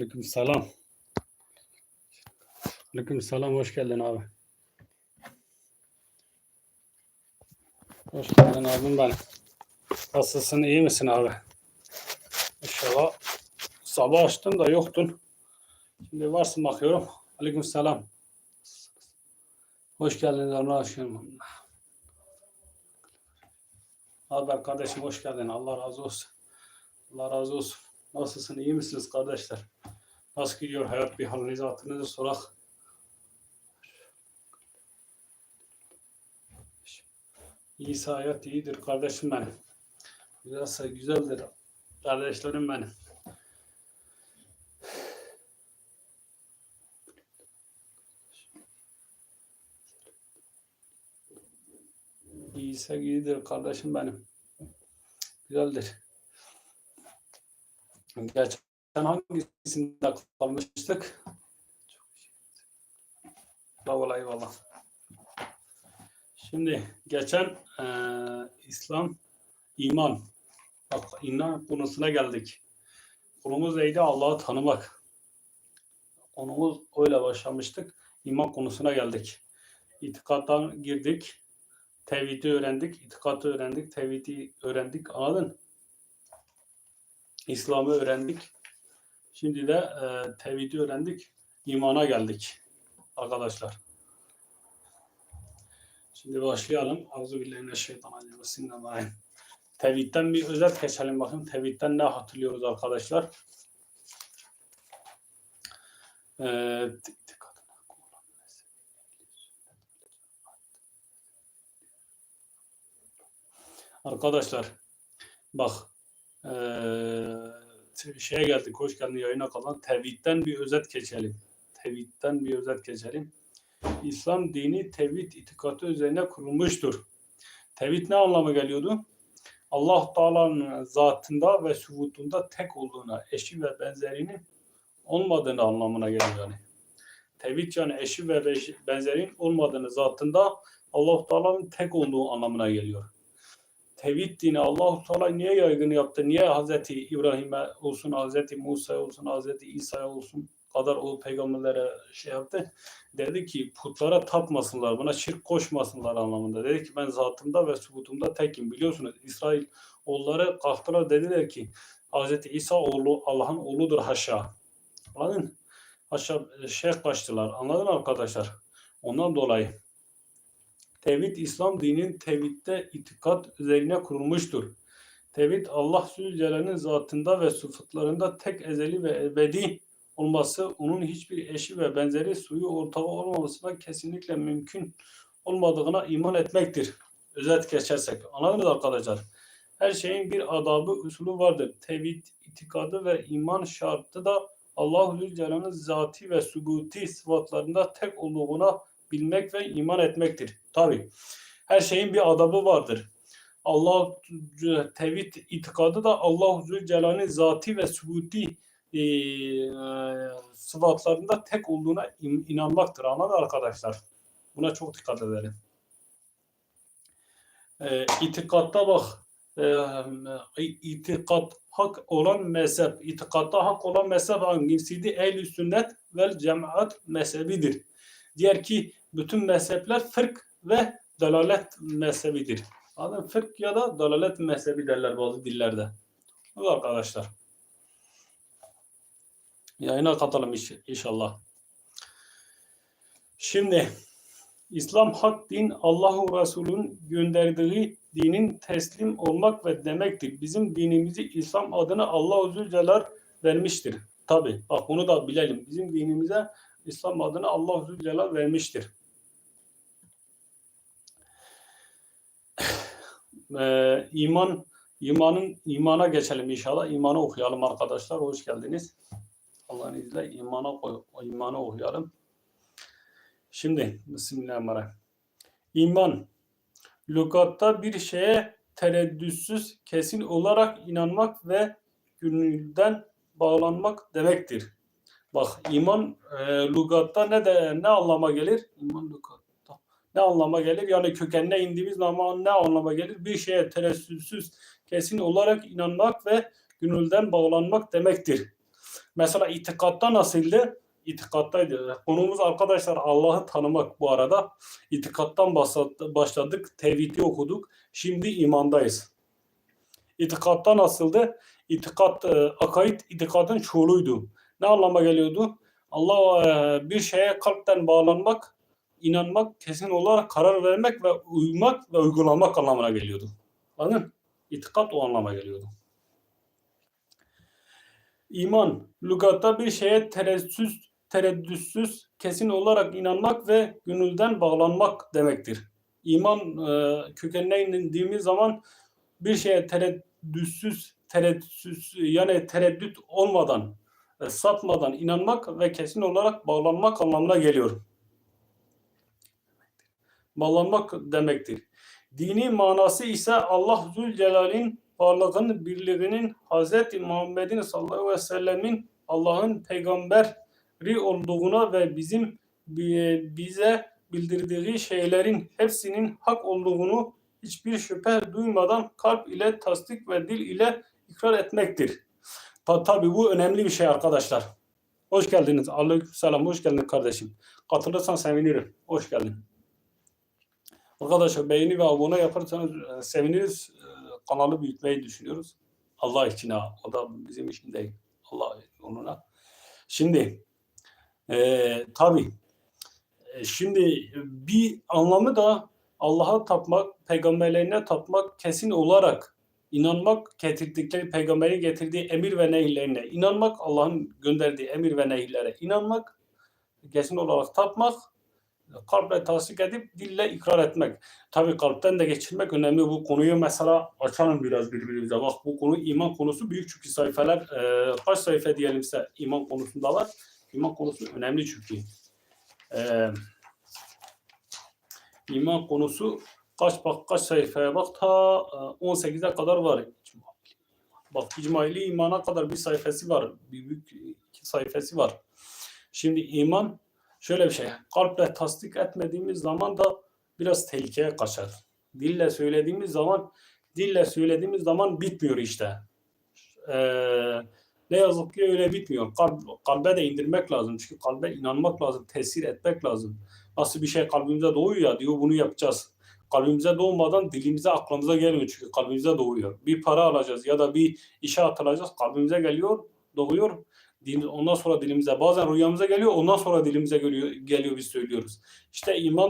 Aleyküm selam. Aleyküm selam. Hoş geldin abi. Hoş geldin abim benim. Nasılsın? iyi misin abi? İnşallah. Sabah açtım da yoktun. Şimdi varsın bakıyorum. Aleyküm selam. Hoş geldin. Allah aşkına. Haber kardeşim hoş geldin. Allah razı olsun. Allah razı olsun. Nasılsın? iyi misiniz kardeşler? Nasıl gidiyor hayat? Bir halinizi hatırınızı sorak. İyiyse hayat iyidir kardeşim benim. Güzelse güzeldir. Kardeşlerim benim. İyiyse iyidir kardeşim benim. Güzeldir. Geçen hangisinde kalmıştık? Eyvallah eyvallah. Şimdi geçen eee, İslam, iman. Bak iman konusuna geldik. Konumuz neydi? Allah'ı tanımak. Konumuz öyle başlamıştık. İman konusuna geldik. İtikattan girdik. Tevhidi öğrendik. itikatı öğrendik. Tevhidi öğrendik. Anladın? İslam'ı öğrendik. Şimdi de e, tevhidi öğrendik. imana geldik. Arkadaşlar. Şimdi başlayalım. Euzubillahimineşşeytanirracim. Tevhidden bir özet geçelim bakın. Tevhidden ne hatırlıyoruz arkadaşlar? Ee, Arkadaşlar bak eee şeye geldik. Hoş geldin yayına kalan. Tevhidden bir özet geçelim. Tevhidden bir özet geçelim. İslam dini tevhid itikadı üzerine kurulmuştur. Tevhid ne anlama geliyordu? Allah Teala'nın zatında ve sübutunda tek olduğuna, eşi ve benzerinin olmadığını anlamına geliyor yani. Tevhid yani eşi ve beş- benzerin olmadığını zatında Allah Teala'nın tek olduğu anlamına geliyor. Tevhid dini Allah Teala niye yaygın yaptı? Niye Hazreti İbrahim'e olsun, Hazreti Musa'ya olsun, Hazreti İsa'ya olsun kadar o peygamberlere şey yaptı? Dedi ki putlara tapmasınlar, buna şirk koşmasınlar anlamında. Dedi ki ben zatımda ve subutumda tekim. Biliyorsunuz İsrail oğulları kalktılar dediler ki Hazreti İsa oğlu Allah'ın oğludur haşa. Anladın? Haşa şey kaçtılar. Anladın mı arkadaşlar? Ondan dolayı Tevhid İslam dininin tevhidde itikat üzerine kurulmuştur. Tevhid Allah Zülcelal'in zatında ve sıfatlarında tek ezeli ve ebedi olması, onun hiçbir eşi ve benzeri suyu ortağı olmamasına kesinlikle mümkün olmadığına iman etmektir. Özet geçersek. Anladınız arkadaşlar? Her şeyin bir adabı, usulü vardır. Tevhid, itikadı ve iman şartı da Allah Zülcelal'in zati ve subuti sıfatlarında tek olduğuna bilmek ve iman etmektir. Tabi. Her şeyin bir adabı vardır. Allah tevhid itikadı da Allah Zülcelal'in zati ve subuti e, sıfatlarında tek olduğuna in- inanmaktır. Anladın arkadaşlar? Buna çok dikkat edelim. E, itikatta bak e, itikat hak olan mezhep, itikatta hak olan mezhep hangisiydi? Ehl-i sünnet vel cemaat mezhebidir. Diğer ki bütün mezhepler fırk ve dalalet mezhebidir. Anladın? Fırk ya da dalalet mezhebi derler bazı dillerde. Bu arkadaşlar. Yayına katalım inşallah. Şimdi İslam hak din Allahu Resulü'nün gönderdiği dinin teslim olmak ve demektir. Bizim dinimizi İslam adına Allah Zülcelal vermiştir. Tabi bak bunu da bilelim. Bizim dinimize İslam adına Allah Zülcelal vermiştir. Ee, iman imanın imana geçelim inşallah. İmanı okuyalım arkadaşlar. Hoş geldiniz. Allah'ın izniyle imana koy, imanı okuyalım. Şimdi Bismillahirrahmanirrahim. İman lügatta bir şeye tereddütsüz kesin olarak inanmak ve gönülden bağlanmak demektir. Bak iman e, lügatta ne de ne anlama gelir? İman lügatta ne anlama gelir? Yani kökenine indiğimiz zaman ne anlama gelir? Bir şeye tereddütsüz kesin olarak inanmak ve gönülden bağlanmak demektir. Mesela itikatta nasıldı? İtikattaydı. Konumuz arkadaşlar Allah'ı tanımak bu arada. İtikattan başladı- başladık. Tevhidi okuduk. Şimdi imandayız. İtikatta nasıldı? İtikat, e, akaid itikadın çoğuluydu. Ne anlama geliyordu? Allah e, bir şeye kalpten bağlanmak, inanmak, kesin olarak karar vermek ve uymak ve uygulamak anlamına geliyordu. Anladın? İtikat o anlama geliyordu. İman, lügatta bir şeye tereddütsüz, tereddütsüz, kesin olarak inanmak ve gönülden bağlanmak demektir. İman e, kökenine indiğimiz zaman bir şeye tereddütsüz, tereddütsüz yani tereddüt olmadan, e, sapmadan inanmak ve kesin olarak bağlanmak anlamına geliyor. Bağlanmak demektir. Dini manası ise Allah Zülcelal'in varlığının, birliğinin, Hz. Muhammed'in sallallahu aleyhi ve sellemin Allah'ın peygamberi olduğuna ve bizim bi- bize bildirdiği şeylerin hepsinin hak olduğunu hiçbir şüphe duymadan kalp ile tasdik ve dil ile ikrar etmektir. Ta, tabii bu önemli bir şey arkadaşlar. Hoş geldiniz. Aleykümselam. Hoş geldin kardeşim. Katılırsan sevinirim. Hoş geldin. Arkadaşlar beğeni ve abone yaparsanız e, seviniriz. E, Kanalı büyütmeyi düşünüyoruz. Allah için ha. O da bizim için değil. Allah onuna. Şimdi e, tabii e, şimdi bir anlamı da Allah'a tapmak, peygamberlerine tapmak kesin olarak inanmak, getirdikleri peygamberi getirdiği emir ve nehirlerine inanmak, Allah'ın gönderdiği emir ve nehirlere inanmak, kesin olarak tapmak, kalple tasdik edip dille ikrar etmek. Tabii kalpten de geçirmek önemli. Bu konuyu mesela açalım biraz birbirimize. Bak bu konu iman konusu büyük çünkü sayfalar e, kaç sayfa diyelimse iman konusunda var. İman konusu önemli çünkü. E, iman konusu kaç bak kaç sayfaya bak ta e, 18'e kadar var. Bak icmaili imana kadar bir sayfası var. Bir büyük iki sayfası var. Şimdi iman şöyle bir şey. Kalple tasdik etmediğimiz zaman da biraz tehlikeye kaçar. Dille söylediğimiz zaman dille söylediğimiz zaman bitmiyor işte. Ee, ne yazık ki öyle bitmiyor. Kalp, kalbe de indirmek lazım. Çünkü kalbe inanmak lazım. Tesir etmek lazım. Nasıl bir şey kalbimize doğuyor ya diyor bunu yapacağız. Kalbimize doğmadan dilimize aklımıza gelmiyor. Çünkü kalbimize doğuyor. Bir para alacağız ya da bir işe atılacağız. Kalbimize geliyor, doğuyor. Dil, ondan sonra dilimize bazen rüyamıza geliyor ondan sonra dilimize geliyor, geliyor biz söylüyoruz. İşte iman